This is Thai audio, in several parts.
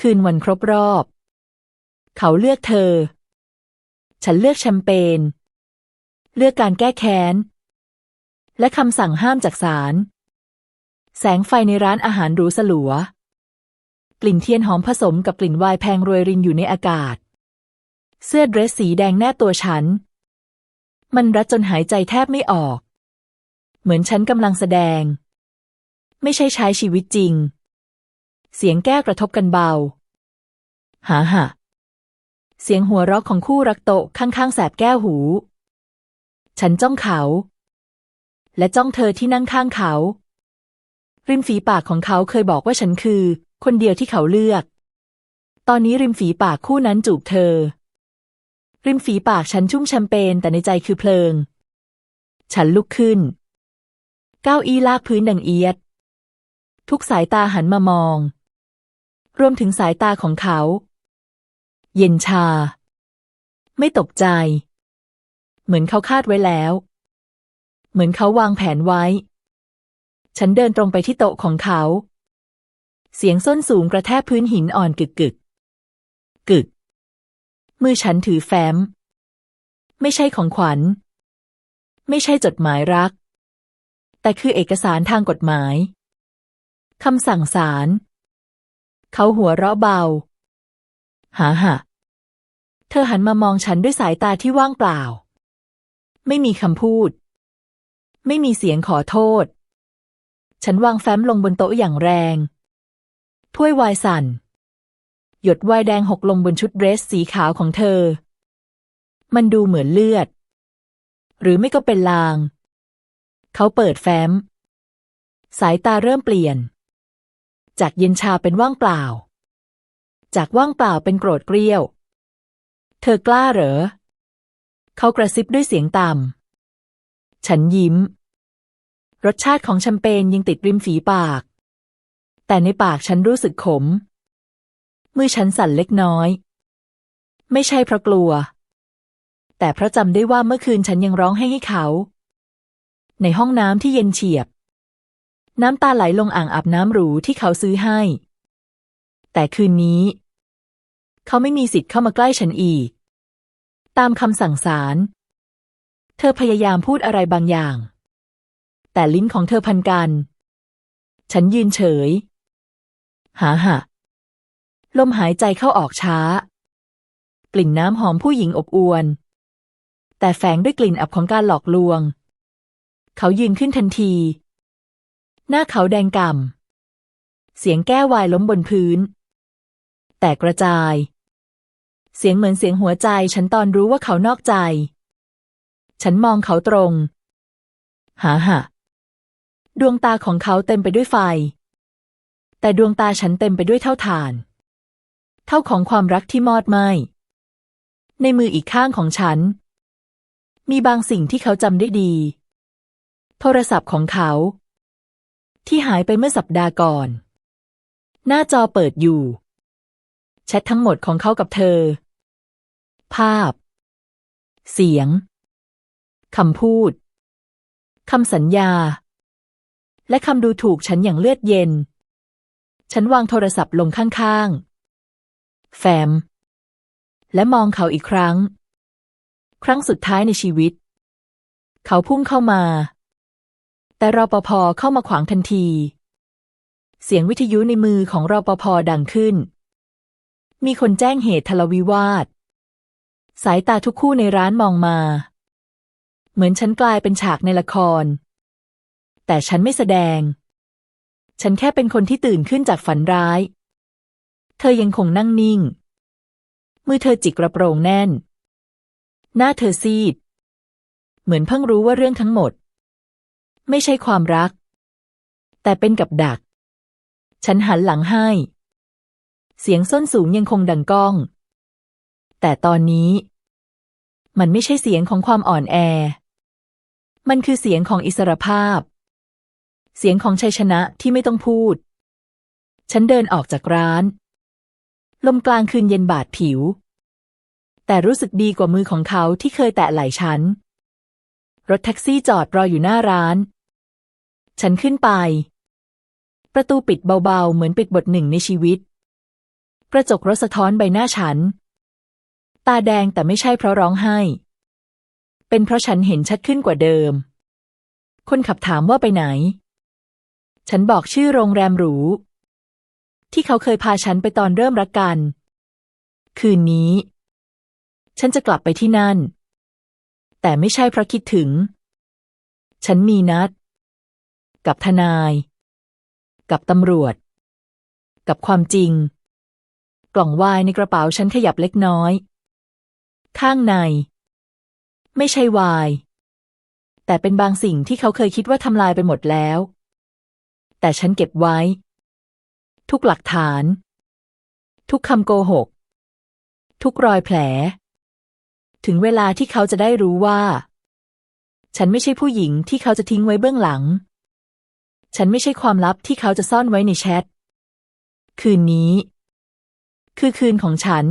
คืนวันครบรอบ เขาเลือกเธอ ฉันเลือกแชมเปญ เลือกการแก้แค้น และคำสั่งห้ามจากศาล แสงไฟในร้านอาหารหรูสลัว กลิ่นเทียนหอมผสมกับกลิ่นไวน์แพงโรยรินอยู่ในอากาศ เสื้อเดรสสีแดงแนบตัวฉัน มันรัดจนหายใจแทบไม่ออก เหมือนฉันกำลังแสดง ไม่ใช่ใช้ชีวิตจริง เสียงแก้วกระทบกันเบาหาหะเสียงหัวเราะของคู่รักโตะข้างๆแสบแก้วหู ฉันจ้องเขา และจ้องเธอที่นั่งข้างเขา ริมฝีปากของเขาเคยบอกว่าฉันคือ คนเดียวที่เขาเลือก ตอนนี้ริมฝีปากคู่นั้นจูบเธอ ริมฝีปากฉันชุ่มแชมเปญแต่ในใจคือเพลิง ฉันลุกขึ้นเก้าอี้ลากพื้นดังเอียด ทุกสายตาหันมามอง รวมถึงสายตาของเขา เย็นชา ไม่ตกใจ เหมือนเขาคาดไว้แล้ว เหมือนเขาวางแผนไว้ ฉันเดินตรงไปที่โต๊ะของเขา เสียงส้นสูงกระแทกพื้นหินอ่อนกึกกึกกึก มือฉันถือแฟ้ม ไม่ใช่ของขวัญ ไม่ใช่จดหมายรัก แต่คือเอกสารทางกฎหมายคำสั่งศาล เขาหัวเราะเบาหาหะเธอหันมามองฉันด้วยสายตาที่ว่างเปล่า ไม่มีคำพูด ไม่มีเสียงขอโทษ ฉันวางแฟ้มลงบนโต๊ะอย่างแรง ถ้วยไวน์สั่น หยดไวน์แดงหกลงบนชุดเดรสสีขาวของเธอ มันดูเหมือนเลือด หรือไม่ก็เป็นลาง เขาเปิดแฟ้ม สายตาเริ่มเปลี่ยน จากเย็นชาเป็นว่างเปล่า จากว่างเปล่าเป็นโกรธเกรี้ยว เธอกล้าเหรอ เขากระซิบด้วยเสียงต่ำ ฉันยิ้ม รสชาติของแชมเปญยังติดริมฝีปาก แต่ในปากฉันรู้สึกขม มือฉันสั่นเล็กน้อย ไม่ใช่เพราะกลัว แต่เพราะจำได้ว่าเมื่อคืนฉันยังร้องให้ให้เขา ในห้องน้ำที่เย็นเฉียบ น้ำตาไหลลงอ่างอาบน้ำหรูที่เขาซื้อให้ แต่คืนนี้ เขาไม่มีสิทธิ์เข้ามาใกล้ฉันอีก ตามคำสั่งศาลเธอพยายามพูดอะไรบางอย่าง แต่ลิ้นของเธอพันกัน ฉันยืนเฉย หาหะลมหายใจเข้าออกช้า กลิ่นน้ำหอมผู้หญิงอบอวลแต่แฝงด้วยกลิ่นอับของการหลอกลวง เขายืนขึ้นทันที หน้าเขาแดงก่ำ เสียงแก้ววายล้มบนพื้น แตกกระจาย เสียงเหมือนเสียงหัวใจฉันตอนรู้ว่าเขานอกใจ ฉันมองเขาตรง หาหะดวงตาของเขาเต็มไปด้วยไฟ แต่ดวงตาฉันเต็มไปด้วยเท่าฐาน เท่าของความรักที่มอดไหมในมืออีกข้างของฉัน มีบางสิ่งที่เขาจำได้ดี โทรศัพท์ของเขา ที่หายไปเมื่อสัปดาห์ก่อน หน้าจอเปิดอยู่แชททั้งหมดของเขากับเธอ ภาพ เสียงคำพูดคำสัญญา และคำดูถูกฉันอย่างเลือดเย็น ฉันวางโทรศัพท์ลงข้างๆ แฟม และมองเขาอีกครั้ง ครั้งสุดท้ายในชีวิต เขาพุ่งเข้ามา แต่รปภเข้ามาขวางทันที เสียงวิทยุในมือของรปภดังขึ้น มีคนแจ้งเหตุทะเลาวิวาท สายตาทุกคู่ในร้านมองมา เหมือนฉันกลายเป็นฉากในละคร แต่ฉันไม่แสดง ฉันแค่เป็นคนที่ตื่นขึ้นจากฝันร้าย เธอยังคงนั่งนิ่ง มือเธอจิกกระโปรงแน่น หน้าเธอซีด เหมือนเพิ่งรู้ว่าเรื่องทั้งหมด ไม่ใช่ความรัก แต่เป็นกับดัก ฉันหันหลังให้ เสียงส้นสูงยังคงดังก้อง แต่ตอนนี้ มันไม่ใช่เสียงของความอ่อนแอ มันคือเสียงของอิสรภาพ เสียงของชัยชนะที่ไม่ต้องพูด ฉันเดินออกจากร้าน ลมกลางคืนเย็นบาดผิว แต่รู้สึกดีกว่ามือของเขาที่เคยแตะไหล่ฉันรถแท็กซี่จอดรออยู่หน้าร้าน ฉันขึ้นไป ประตูปิดเบาๆ เหมือนปิดบทหนึ่งในชีวิต กระจกรถสะท้อนใบหน้าฉัน ตาแดงแต่ไม่ใช่เพราะร้องไห้ เป็นเพราะฉันเห็นชัดขึ้นกว่าเดิม คนขับถามว่าไปไหน ฉันบอกชื่อโรงแรมหรู ที่เขาเคยพาฉันไปตอนเริ่มรักกัน คืนนี้ ฉันจะกลับไปที่นั่น แต่ไม่ใช่เพราะคิดถึง ฉันมีนัด กับทนาย กับตำรวจ กับความจริง กล่องวายในกระเป๋าฉันขยับเล็กน้อย ข้างใน ไม่ใช่วาย แต่เป็นบางสิ่งที่เขาเคยคิดว่าทำลายไปหมดแล้ว แต่ฉันเก็บไว้ ทุกหลักฐาน ทุกคำโกหก ทุกรอยแผล ถึงเวลาที่เขาจะได้รู้ว่าฉันไม่ใช่ผู้หญิงที่เขาจะทิ้งไว้เบื้องหลัง ฉันไม่ใช่ความลับที่เขาจะซ่อนไว้ในแชท คืนนี้ คือคืนของฉัน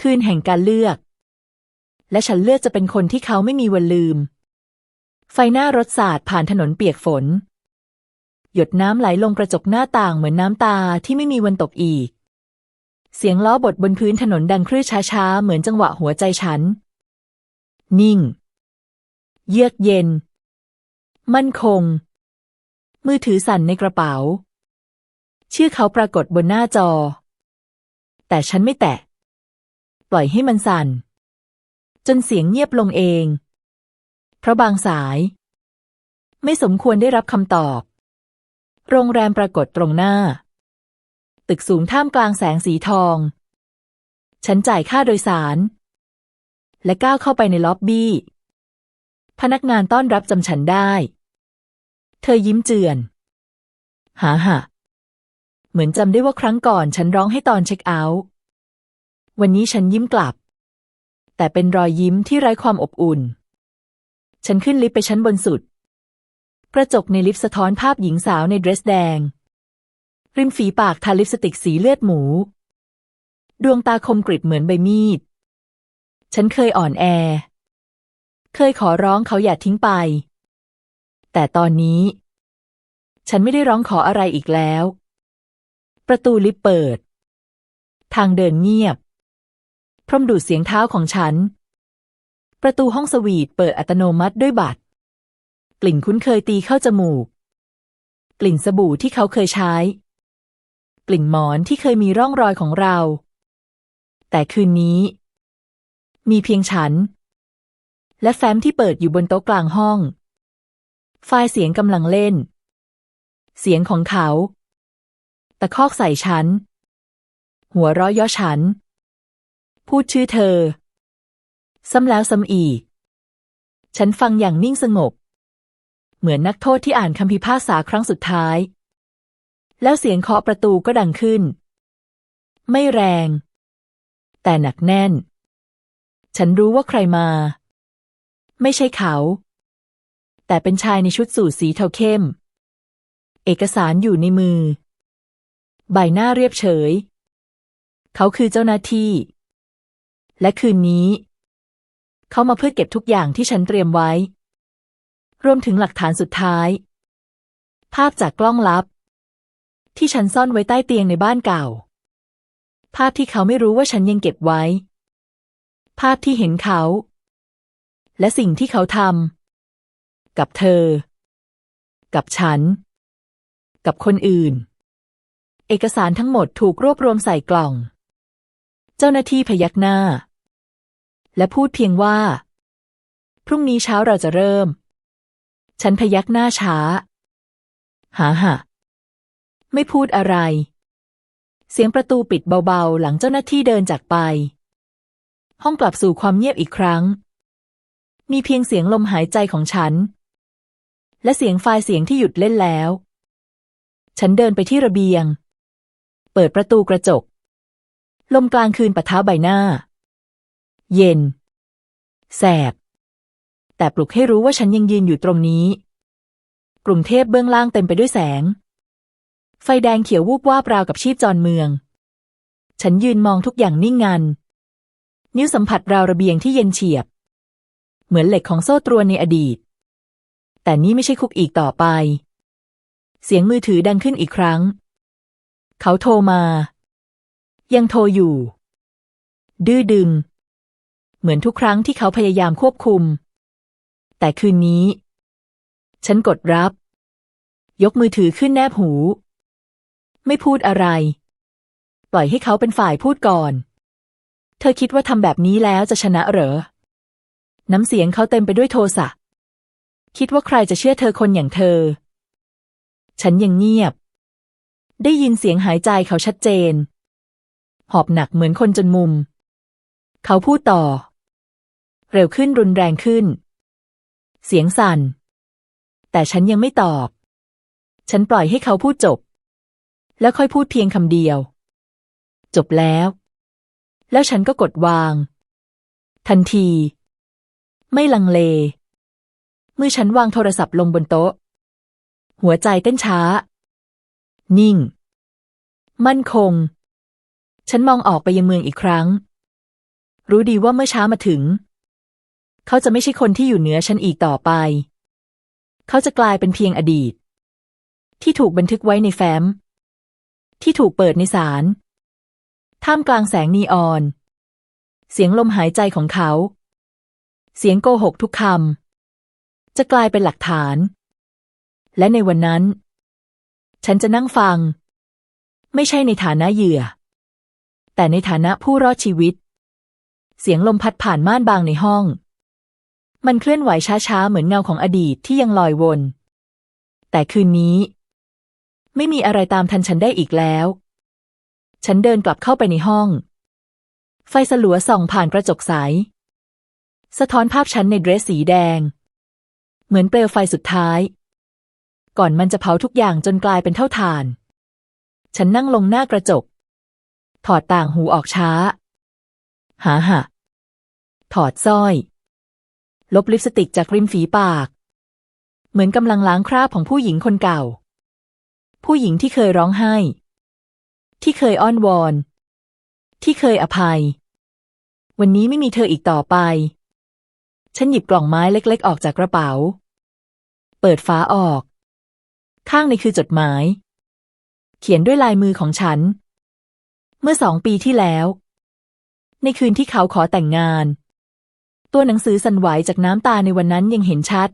คืนแห่งการเลือก และฉันเลือกจะเป็นคนที่เขาไม่มีวันลืม ไฟหน้ารถสาดผ่านถนนเปียกฝน หยดน้ำไหลลงกระจกหน้าต่างเหมือนน้ำตาที่ไม่มีวันตกอีก เสียงล้อบดบนพื้นถนนดังคลื่นช้าๆ เหมือนจังหวะหัวใจฉัน นิ่ง เยือกเย็น มั่นคง มือถือสั่นในกระเป๋า ชื่อเขาปรากฏบนหน้าจอ แต่ฉันไม่แตะ ปล่อยให้มันสั่น จนเสียงเงียบลงเอง เพราะบางสาย ไม่สมควรได้รับคำตอบ โรงแรมปรากฏตรงหน้า ตึกสูงท่ามกลางแสงสีทอง ฉันจ่ายค่าโดยสาร และก้าวเข้าไปในล็อบบี้ พนักงานต้อนรับจำฉันได้ เธอยิ้มเจือน หาหะเหมือนจำได้ว่าครั้งก่อนฉันร้องให้ตอนเช็คเอาท์ วันนี้ฉันยิ้มกลับ แต่เป็นรอยยิ้มที่ไร้ความอบอุ่น ฉันขึ้นลิฟต์ไปชั้นบนสุด กระจกในลิฟต์สะท้อนภาพหญิงสาวในเดรสแดง ริมฝีปากทาลิปสติกสีเลือดหมู ดวงตาคมกริบเหมือนใบมีด ฉันเคยอ่อนแอ เคยขอร้องเขาอย่าทิ้งไป แต่ตอนนี้ ฉันไม่ได้ร้องขออะไรอีกแล้ว ประตูลิฟต์เปิด ทางเดินเงียบ พรมดูดเสียงเท้าของฉัน ประตูห้องสวีทเปิดอัตโนมัติด้วยบัตร กลิ่นคุ้นเคยตีเข้าจมูก กลิ่นสบู่ที่เขาเคยใช้ กลิ่นหมอนที่เคยมีร่องรอยของเรา แต่คืนนี้ มีเพียงฉันและแฟ้มที่เปิดอยู่บนโต๊ะกลางห้อง ไฟล์เสียงกำลังเล่น เสียงของเขา ตะคอกใส่ฉัน หัวเราะเย่อฉัน พูดชื่อเธอ ซ้ำแล้วซ้ำอีก ฉันฟังอย่างนิ่งสงบ เหมือนนักโทษที่อ่านคำพิพากษาครั้งสุดท้าย แล้วเสียงเคาะประตูก็ดังขึ้น ไม่แรง แต่หนักแน่น ฉันรู้ว่าใครมา ไม่ใช่เขา แต่เป็นชายในชุดสูทสีเทาเข้ม เอกสารอยู่ในมือ ใบหน้าเรียบเฉย เขาคือเจ้าหน้าที่ และคืนนี้ เขามาเพื่อเก็บทุกอย่างที่ฉันเตรียมไว้ รวมถึงหลักฐานสุดท้าย ภาพจากกล้องลับ ที่ฉันซ่อนไว้ใต้เตียงในบ้านเก่า ภาพที่เขาไม่รู้ว่าฉันยังเก็บไว้ ภาพที่เห็นเขา และสิ่งที่เขาทำ กับเธอ กับฉัน กับคนอื่น เอกสารทั้งหมดถูกรวบรวมใส่กล่อง เจ้าหน้าที่พยักหน้า และพูดเพียงว่า พรุ่งนี้เช้าเราจะเริ่ม ฉันพยักหน้าช้า หาหะไม่พูดอะไร เสียงประตูปิดเบาๆ หลังเจ้าหน้าที่เดินจากไป ห้องกลับสู่ความเงียบอีกครั้งมีเพียงเสียงลมหายใจของฉัน และเสียงไฟเสียงที่หยุดเล่นแล้ว ฉันเดินไปที่ระเบียง เปิดประตูกระจก ลมกลางคืนปะทะใบหน้า เย็น แสบ แต่ปลุกให้รู้ว่าฉันยังยืนอยู่ตรงนี้ กรุงเทพเบื้องล่างเต็มไปด้วยแสง ไฟแดงเขียววูบวาบราวกับชีพจรเมือง ฉันยืนมองทุกอย่างนิ่งงัน นิ้วสัมผัสราวระเบียงที่เย็นเฉียบ เหมือนเหล็กของโซ่ตรวนในอดีต แต่นี่ไม่ใช่คุกอีกต่อไป เสียงมือถือดังขึ้นอีกครั้ง เขาโทรมา ยังโทรอยู่ ดื้อดึง เหมือนทุกครั้งที่เขาพยายามควบคุม แต่คืนนี้ ฉันกดรับ ยกมือถือขึ้นแนบหู ไม่พูดอะไร ปล่อยให้เขาเป็นฝ่ายพูดก่อน เธอคิดว่าทำแบบนี้แล้วจะชนะเหรอ น้ำเสียงเขาเต็มไปด้วยโทสะ คิดว่าใครจะเชื่อเธอคนอย่างเธอ ฉันยังเงียบ ได้ยินเสียงหายใจเขาชัดเจน หอบหนักเหมือนคนจนมุม เขาพูดต่อ เร็วขึ้นรุนแรงขึ้น เสียงสั่น แต่ฉันยังไม่ตอบ ฉันปล่อยให้เขาพูดจบ แล้วค่อยพูดเพียงคำเดียว จบแล้ว แล้วฉันก็กดวาง ทันที ไม่ลังเล มื่อฉันวางโทรศัพท์ลงบนโต๊ะ หัวใจเต้นช้า นิ่ง มั่นคง ฉันมองออกไปยังเมืองอีกครั้ง รู้ดีว่าเมื่อเช้ามาถึง เขาจะไม่ใช่คนที่อยู่เหนือฉันอีกต่อไป เขาจะกลายเป็นเพียงอดีต ที่ถูกบันทึกไว้ในแฟ้ม ที่ถูกเปิดในศาลท่ามกลางแสงนีออน เสียงลมหายใจของเขา เสียงโกหกทุกคำ จะกลายเป็นหลักฐาน และในวันนั้น ฉันจะนั่งฟัง ไม่ใช่ในฐานะเหยื่อ แต่ในฐานะผู้รอดชีวิต เสียงลมพัดผ่านม่านบางในห้อง มันเคลื่อนไหวช้าๆ เหมือนเงาของอดีตที่ยังลอยวน แต่คืนนี้ ไม่มีอะไรตามทันฉันได้อีกแล้ว ฉันเดินกลับเข้าไปในห้อง ไฟสลัวส่องผ่านกระจกใส สะท้อนภาพฉันในเดรสสีแดง เหมือนเปลวไฟสุดท้าย ก่อนมันจะเผาทุกอย่างจนกลายเป็นเท่าฐาน ฉันนั่งลงหน้ากระจก ถอดต่างหูออกช้า หาหะถอดสร้อย ลบลิปสติกจากริมฝีปาก เหมือนกำลังล้างคราบของผู้หญิงคนเก่า ผู้หญิงที่เคยร้องไห้ ที่เคยอ้อนวอน ที่เคยอภัย วันนี้ไม่มีเธออีกต่อไป ฉันหยิบกล่องไม้เล็กๆ ออกจากกระเป๋า เปิดฝาออก ข้างในคือจดหมาย เขียนด้วยลายมือของฉัน เมื่อสองปีที่แล้ว ในคืนที่เขาขอแต่งงาน ตัวหนังสือสั่นไหวจากน้ำตาในวันนั้นยังเห็นชัด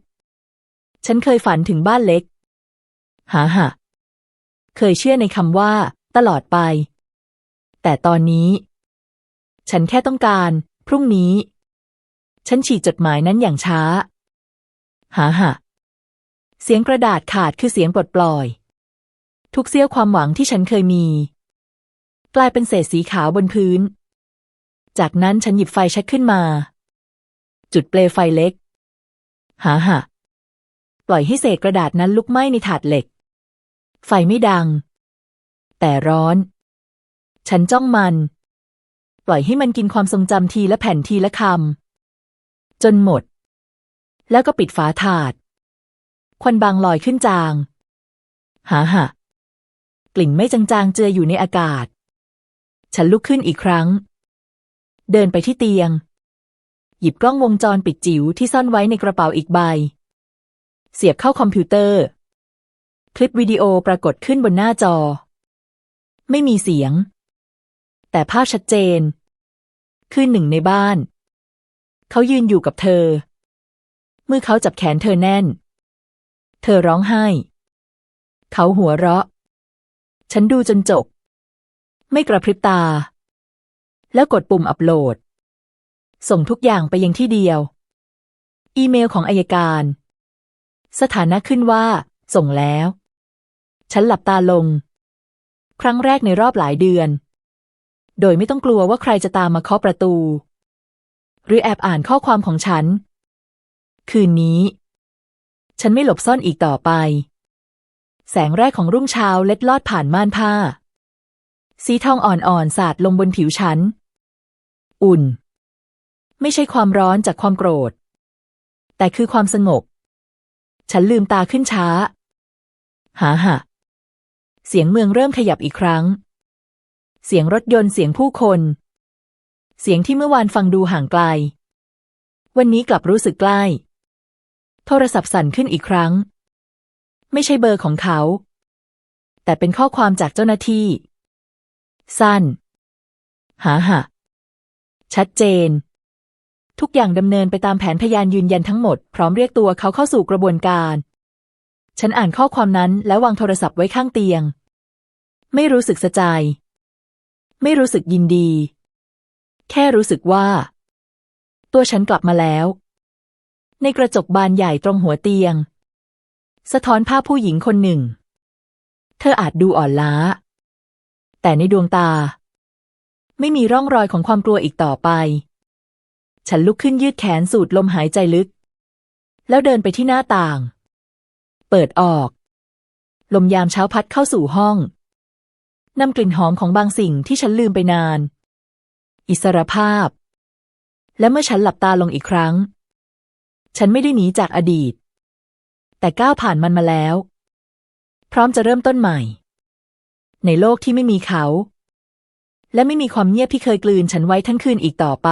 ฉันเคยฝันถึงบ้านเล็ก หาหะเคยเชื่อในคำว่า ตลอดไป แต่ตอนนี้ ฉันแค่ต้องการ พรุ่งนี้ ฉันฉีดจดหมายนั้นอย่างช้า หาหะเสียงกระดาษขาดคือเสียงปลดปล่อย ทุกเสี้ยวความหวังที่ฉันเคยมี กลายเป็นเศษสีขาวบนพื้น จากนั้นฉันหยิบไฟแช็กขึ้นมา จุดเปลวไฟเล็ก หาหะปล่อยให้เศษกระดาษนั้นลุกไหม้ในถาดเหล็ก ไฟไม่ดัง แต่ร้อน ฉันจ้องมัน ปล่อยให้มันกินความทรงจำทีละแผ่นทีละคำ จนหมด แล้วก็ปิดฝาถาด ควันบางลอยขึ้นจาง หาหะกลิ่นไม่จางๆเจืออยู่ในอากาศ ฉันลุกขึ้นอีกครั้ง เดินไปที่เตียง หยิบกล้องวงจรปิดจิ๋วที่ซ่อนไว้ในกระเป๋าอีกใบ เสียบเข้าคอมพิวเตอร์ คลิปวิดีโอปรากฏขึ้นบนหน้าจอ ไม่มีเสียง แต่ภาพชัดเจน คือหนึ่งในบ้าน เขายืนอยู่กับเธอ มือเขาจับแขนเธอแน่น เธอร้องไห้ เขาหัวเราะ ฉันดูจนจบ ไม่กระพริบตา แล้วกดปุ่มอัปโหลด ส่งทุกอย่างไปยังที่เดียว อีเมลของอายการ สถานะขึ้นว่า ส่งแล้ว ฉันหลับตาลง ครั้งแรกในรอบหลายเดือน โดยไม่ต้องกลัวว่าใครจะตามมาเคาะประตู หรือแอบอ่านข้อความของฉัน คืนนี้ ฉันไม่หลบซ่อนอีกต่อไป แสงแรกของรุ่งเช้าเล็ดลอดผ่านม่านผ้า สีทองอ่อนๆสาดลงบนผิวฉัน อุ่น ไม่ใช่ความร้อนจากความโกรธ แต่คือความสงบ ฉันลืมตาขึ้นช้า หาหะเสียงเมืองเริ่มขยับอีกครั้ง เสียงรถยนต์เสียงผู้คน เสียงที่เมื่อวานฟังดูห่างไกล วันนี้กลับรู้สึกใกล้ โทรศัพท์สั่นขึ้นอีกครั้ง ไม่ใช่เบอร์ของเขา แต่เป็นข้อความจากเจ้าหน้าที่ สั้น หาหะ ชัดเจน ทุกอย่างดำเนินไปตามแผนพยานยืนยันทั้งหมด พร้อมเรียกตัวเขาเข้าสู่กระบวนการ ฉันอ่านข้อความนั้นแล้ววางโทรศัพท์ไว้ข้างเตียง ไม่รู้สึกสะใจ ไม่รู้สึกยินดี แค่รู้สึกว่า ตัวฉันกลับมาแล้ว ในกระจกบานใหญ่ตรงหัวเตียง สะท้อนภาพผู้หญิงคนหนึ่ง เธออาจดูอ่อนล้า แต่ในดวงตา ไม่มีร่องรอยของความกลัวอีกต่อไป ฉันลุกขึ้นยืดแขนสูดลมหายใจลึก แล้วเดินไปที่หน้าต่าง เปิดออก ลมยามเช้าพัดเข้าสู่ห้องนำกลิ่นหอมของบางสิ่งที่ฉันลืมไปนาน อิสรภาพ และเมื่อฉันหลับตาลงอีกครั้ง ฉันไม่ได้หนีจากอดีต แต่ก้าวผ่านมันมาแล้ว พร้อมจะเริ่มต้นใหม่ ในโลกที่ไม่มีเขา และไม่มีความเงียบที่เคยกลืนฉันไว้ทั้งคืนอีกต่อไป